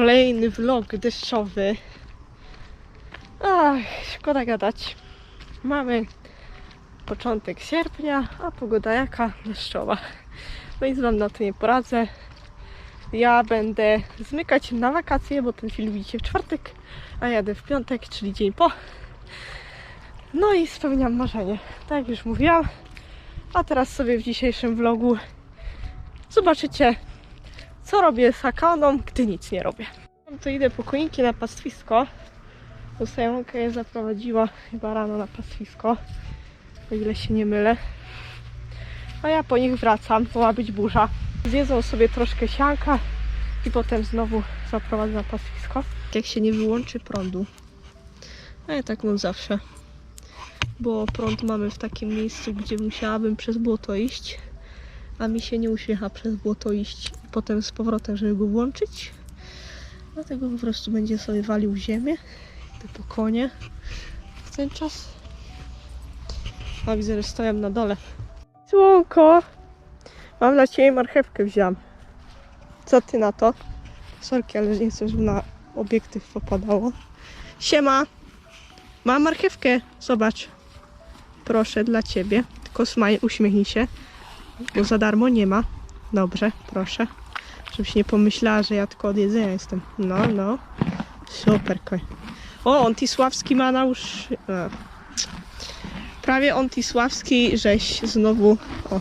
Kolejny vlog deszczowy. Ach, szkoda gadać. Mamy początek sierpnia, a pogoda jaka? Deszczowa. No nic wam na to nie poradzę. Ja będę zmykać na wakacje, bo ten film widzicie w czwartek, a jadę w piątek, czyli dzień po. No i spełniam marzenie. Tak jak już mówiłam. A teraz sobie w dzisiejszym vlogu zobaczycie, co robię z akaną, gdy nic nie robię. To idę po koinki na pastwisko. Bo Sajonka je zaprowadziła chyba rano na pastwisko, o ile się nie mylę. A ja po nich wracam, bo ma być burza. Zjedzą sobie troszkę sianka i potem znowu zaprowadzę na pastwisko. Jak się nie wyłączy prądu. A ja tak mam zawsze. Bo prąd mamy w takim miejscu, gdzie musiałabym przez błoto iść. A mi się nie uśmiecha przez błoto iść potem z powrotem, żeby go włączyć. Dlatego po prostu będzie sobie walił ziemię. Po konie w ten czas. A widzę, że stoją na dole. Słonko! Mam dla Ciebie marchewkę wziąłem. Co Ty na to? Sorki, ale nie chcę, żeby na obiektyw popadało. Siema! Mam marchewkę. Zobacz. Proszę, dla Ciebie. Tylko smaj, uśmiechnij się. Bo za darmo nie ma. Dobrze, proszę. Żebyś nie pomyślała, że ja tylko od jedzenia jestem. No, no. Super, koń. O, Ontisławski ma na e. Prawie Ontisławski, żeś znowu... O,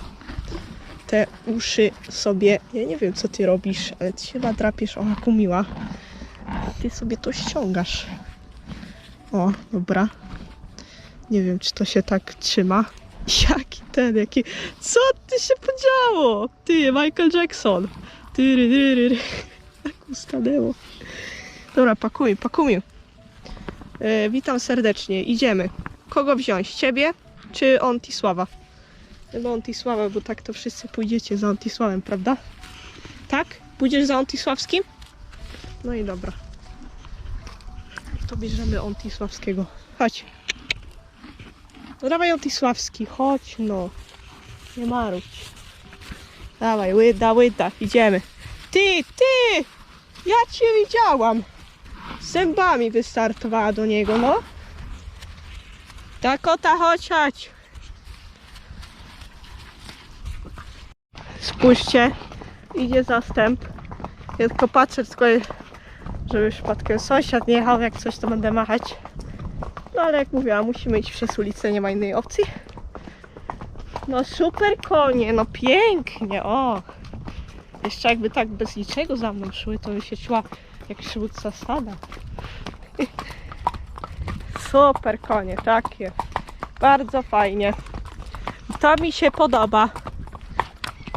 te uszy sobie... Ja nie wiem, co ty robisz, ale ty się chyba drapiesz o Hakumiła. A ty sobie to ściągasz. O, dobra. Nie wiem, czy to się tak trzyma. Jaki ten, jaki... Co ty się podziało? Ty, Michael Jackson. Tyry, tyry, Jak ustanęło. Dobra, pakuj, pakuj. E, witam serdecznie, idziemy. Kogo wziąć? Ciebie czy Ontisława? No Ontisława, bo tak to wszyscy pójdziecie za Ontisławem, prawda? Tak? Pójdziesz za Ontisławskim? No i dobra. To bierzemy Ontisławskiego. Chodź. No dawaj Ontisławski, chodź no. Nie marudź. Dawaj, łyda, łyda, idziemy. Ty, ty! Ja cię widziałam. Zębami wystartowała do niego, no. Dakota, chodź, chodź. Spójrzcie, idzie zastęp. Ja tylko patrzę, tylko żeby przypadkiem sąsiad nie jechał, jak coś to będę machać. No ale jak mówiłam, musimy iść przez ulicę, nie ma innej opcji. No super konie, no pięknie, o. Jeszcze jakby tak bez niczego za mną szły, to by się czuła jak przywódca stada. Super konie, takie. Bardzo fajnie. To mi się podoba.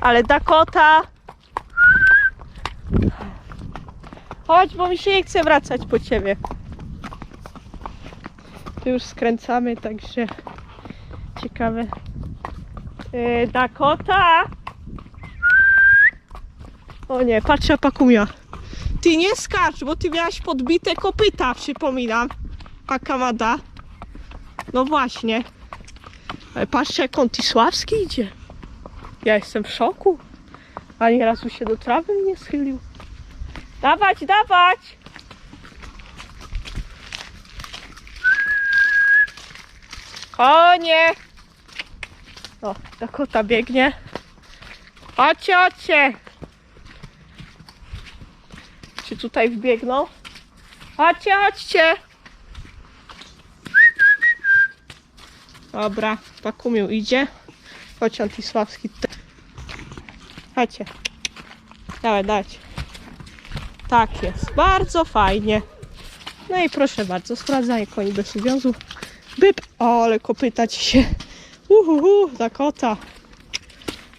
Ale Dakota... Chodź, bo mi się nie chce wracać po ciebie. Tu już skręcamy, także ciekawe. Yy, Dakota! O nie, patrz pakumia. Ty nie skacz, bo ty miałaś podbite kopyta, przypominam. Akamada. No właśnie. Ale patrzcie, jak on Tisławski idzie. Ja jestem w szoku. Ani razu się do trawy nie schylił. Dawać, dawać! Konie! O, Dakota biegnie. Chodźcie, chodźcie! Czy tutaj wbiegną? Chodźcie, chodźcie! Dobra, Pakumiu idzie. Chodź Antisławski. Chodźcie. Dawaj, dać. Tak jest. Bardzo fajnie. No i proszę bardzo, sprawdzanie koni bez uwiązu. Byp! O, ale kopyta ci się. Uhuhu, Dakota.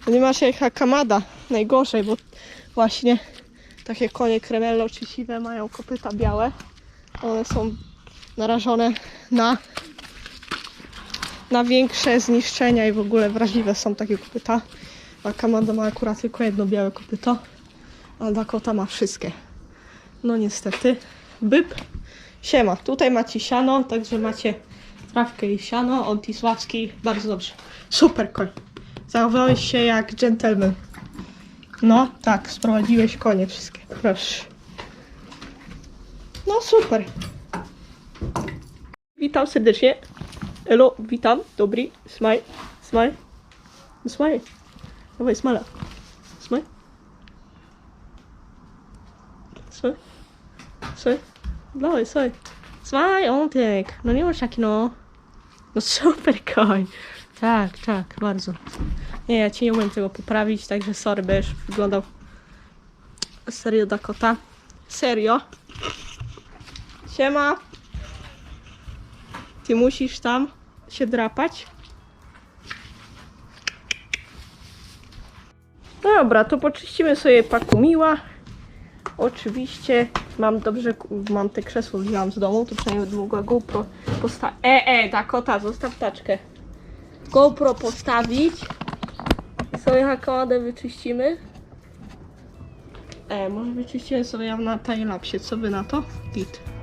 Nie masz jak Hakamada. Najgorzej, bo właśnie takie konie kremello czy siwe mają kopyta białe. One są narażone na na większe zniszczenia i w ogóle wrażliwe są takie kopyta. A Kamada ma akurat tylko jedno białe kopyto, a Dakota ma wszystkie. No niestety. Byp. Siema, tutaj macie siano, także macie trawkę i siano. On Tisławski, bardzo dobrze. Super koń. Zachowałeś się jak gentleman. No, tak, sprowadziłeś konie wszystkie. Proszę. No super. Witam serdecznie. Elo, witam. Dobry. Smile. No Smile. Dawaj, smala. Smile. Smile. Smile. Dawaj, smile. Smile, Oltek. No nie masz taki, no. No super koń. Tak, tak, bardzo. Nie, ja ci nie umiem tego poprawić, także sorry, będziesz wyglądał serio Dakota. Serio. Siema. Ty musisz tam się drapać. Dobra, to poczyścimy sobie pakumiła. Oczywiście mam dobrze, mam te krzesło wzięłam z domu, to przynajmniej mogła GoPro postawić. E, e, Dakota, zostaw taczkę. GoPro postawić. Sobie hakaładę wyczyścimy. E, może wyczyścimy sobie na timelapsie, co wy na to? Git.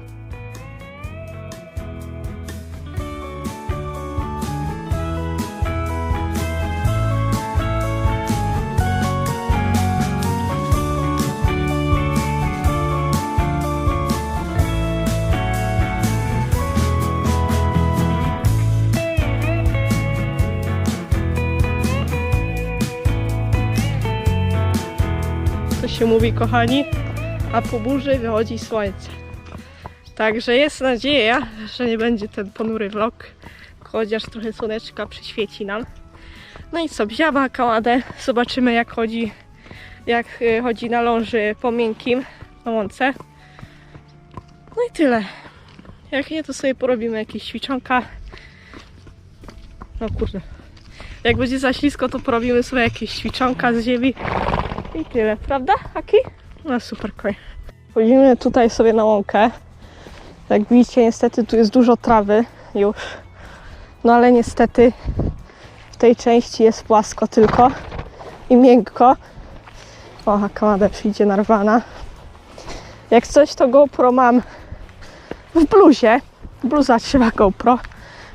Się mówi, kochani, a po burzy wychodzi słońce. Także jest nadzieja, że nie będzie ten ponury vlog, chociaż trochę słoneczka przyświeci nam. No i co, wzięła kaładę, zobaczymy jak chodzi, jak y, chodzi na ląży po miękkim, na łące. No i tyle. Jak nie, to sobie porobimy jakieś ćwiczonka. No kurde. Jak będzie za ślisko, to porobimy sobie jakieś ćwiczonka z ziemi. I tyle, prawda, Aki? No super koń. Chodzimy tutaj sobie na łąkę. Jak widzicie, niestety tu jest dużo trawy już. No ale niestety w tej części jest płasko tylko i miękko. O, Hakamada przyjdzie narwana. Jak coś, to GoPro mam w bluzie. Bluza trzyma GoPro,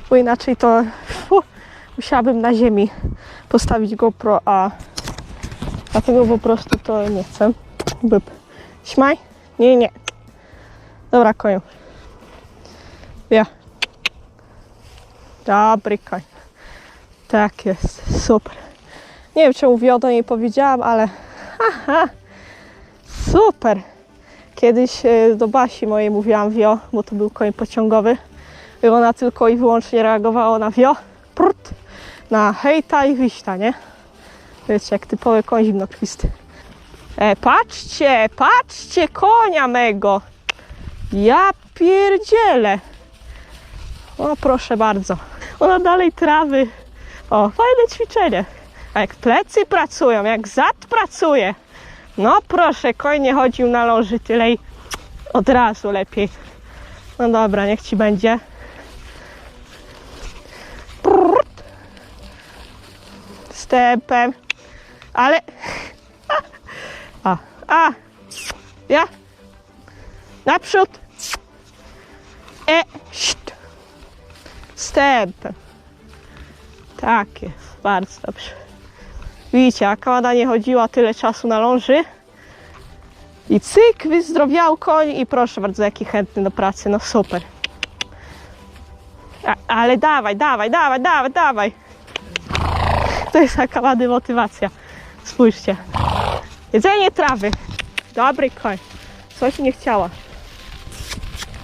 bo inaczej to fu, musiałabym na ziemi postawić GoPro, a Dlatego po prostu to nie chcę. Byp. Śmaj? Nie, nie. Dobra, koniu. Ja. Dobry koń. Tak jest. Super. Nie wiem, czemu wio do niej powiedziałam, ale haha. Super. Kiedyś e, do Basi mojej mówiłam wio, bo to był koń pociągowy. I ona tylko i wyłącznie reagowała na wio. Prut. Na hejta i wyśta, nie? Wiecie, jak typowy koń zimnokrwisty. E, patrzcie, patrzcie konia mego. Ja pierdzielę. O, proszę bardzo. Ona dalej trawy. O, fajne ćwiczenie. A jak plecy pracują, jak zad pracuje. No proszę, koń nie chodził na loży tyle i od razu lepiej. No dobra, niech ci będzie. Stepem. Ale. A, a. Ja. Naprzód. E. Szt. Step. Tak jest. Bardzo dobrze. Widzicie, Akada nie chodziła tyle czasu na ląży. I cyk, wyzdrowiał koń i proszę bardzo, jaki chętny do pracy. No super. A, ale dawaj, dawaj, dawaj, dawaj, dawaj. To jest Akawady motywacja. Spójrzcie. Jedzenie trawy. Dobry koń. Coś nie chciała.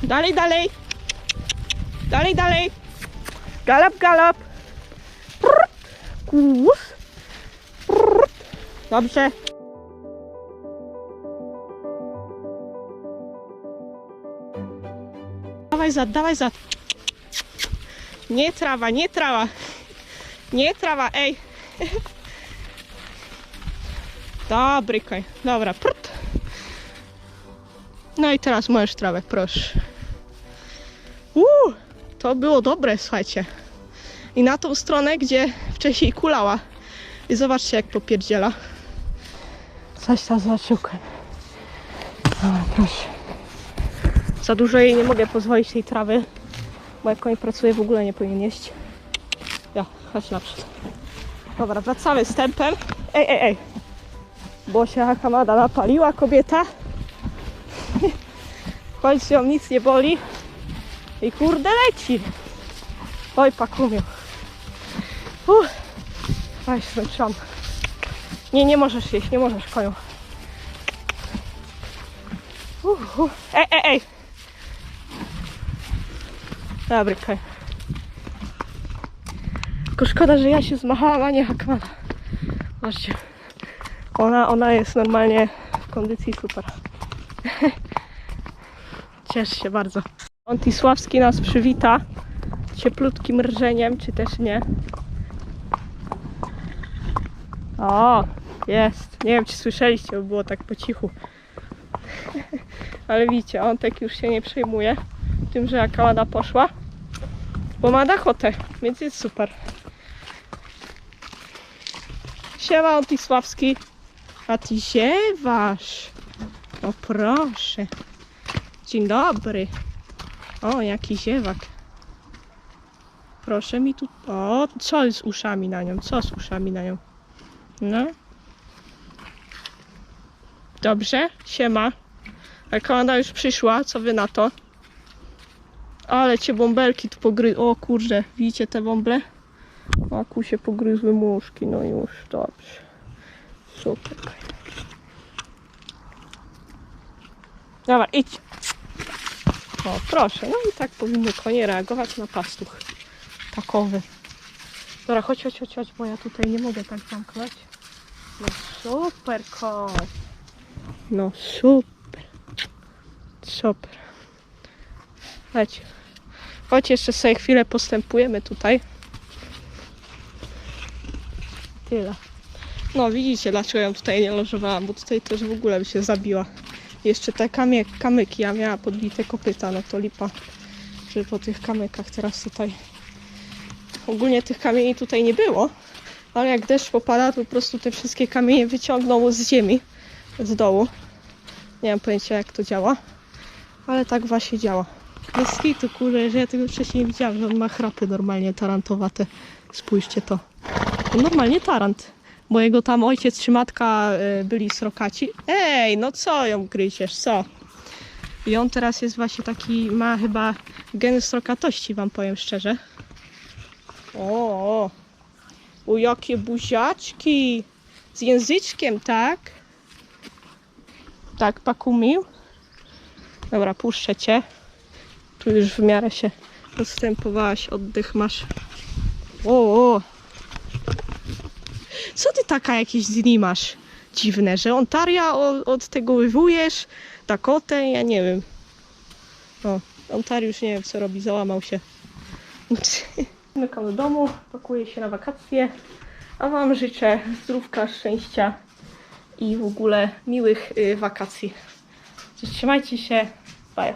Dalej, dalej. Dalej, dalej. Galop, galop. Dobrze. Dawaj zad, dawaj zad. Nie trawa, nie trawa. Nie trawa, ej. Dobry koń. Dobra, prut. No i teraz możesz trawę, proszę. Uuu, to było dobre, słuchajcie. I na tą stronę, gdzie wcześniej kulała. I zobaczcie, jak popierdziela. Coś tam koń. Dobra, proszę. Za dużo jej nie mogę pozwolić tej trawy, bo jak koń pracuje, w ogóle nie powinien jeść. Ja, chodź naprzód. Dobra, wracamy z tempem. Ej, ej, ej. Bo się Hakamada napaliła kobieta. końcu ją nic nie boli. I kurde leci. Oj, pakumiu. Uff. Oj, zmęczyłam. Nie, nie możesz jeść, nie możesz koniu. Uff, uff. Ej, ej, ej. Dobry koń. Tylko szkoda, że ja się zmachałam, a nie Hakmana. Zobaczcie. Ona, ona jest normalnie w kondycji super. Cieszę się bardzo. Antisławski nas przywita cieplutkim rżeniem, czy też nie. O, jest. Nie wiem, czy słyszeliście, bo było tak po cichu. Ale widzicie, on tak już się nie przejmuje tym, że jaka ładna poszła. Bo ma dachotę, więc jest super. Siema Antisławski. A ty ziewasz. O proszę. Dzień dobry. O, jaki ziewak. Proszę mi tu... O, co z uszami na nią? Co z uszami na nią? No. Dobrze, siema. Jak ona już przyszła, co wy na to? Ale cię bąbelki tu pogry... O kurde, widzicie te bąble? O, ku się pogryzły muszki, no już, dobrze. Super. Dobra, idź. O, proszę, no i tak powinny konie reagować na pastuch takowy. Dobra, chodź, chodź, chodź, chodź, bo ja tutaj nie mogę tak zamknąć. No super koń. No super. Super. Chodź. Chodź, jeszcze sobie chwilę postępujemy tutaj. Tyle. No widzicie, dlaczego ją tutaj nie lożowałam, bo tutaj też w ogóle by się zabiła. Jeszcze te kamie, kamyki, ja miała podbite kopyta, no to lipa, że po tych kamykach teraz tutaj... Ogólnie tych kamieni tutaj nie było, ale jak deszcz popada, to po prostu te wszystkie kamienie wyciągnął z ziemi, z dołu. Nie mam pojęcia jak to działa, ale tak właśnie działa. Bez skitu, kurde, że ja tego wcześniej nie widziałam, że on ma chrapy normalnie tarantowate. Spójrzcie. To normalnie tarant. Bo jego tam ojciec czy matka y, byli srokaci. Ej, no co ją gryziesz, co? I on teraz jest właśnie taki, ma chyba gen srokatości, wam powiem szczerze. O, o. Jakie buziaczki. Z języczkiem, tak? Tak, pakumił. Dobra, puszczę cię. Tu już w miarę się rozstępowałaś, oddech masz. O, o. Co ty taka jakieś dni masz dziwne, że Ontaria od, tego wywujesz, Dakotę, ja nie wiem. O, Ontariusz nie wiem co robi, załamał się. Zmykam do domu, pakuję się na wakacje, a Wam życzę zdrówka, szczęścia i w ogóle miłych y, wakacji. Trzymajcie się, bye.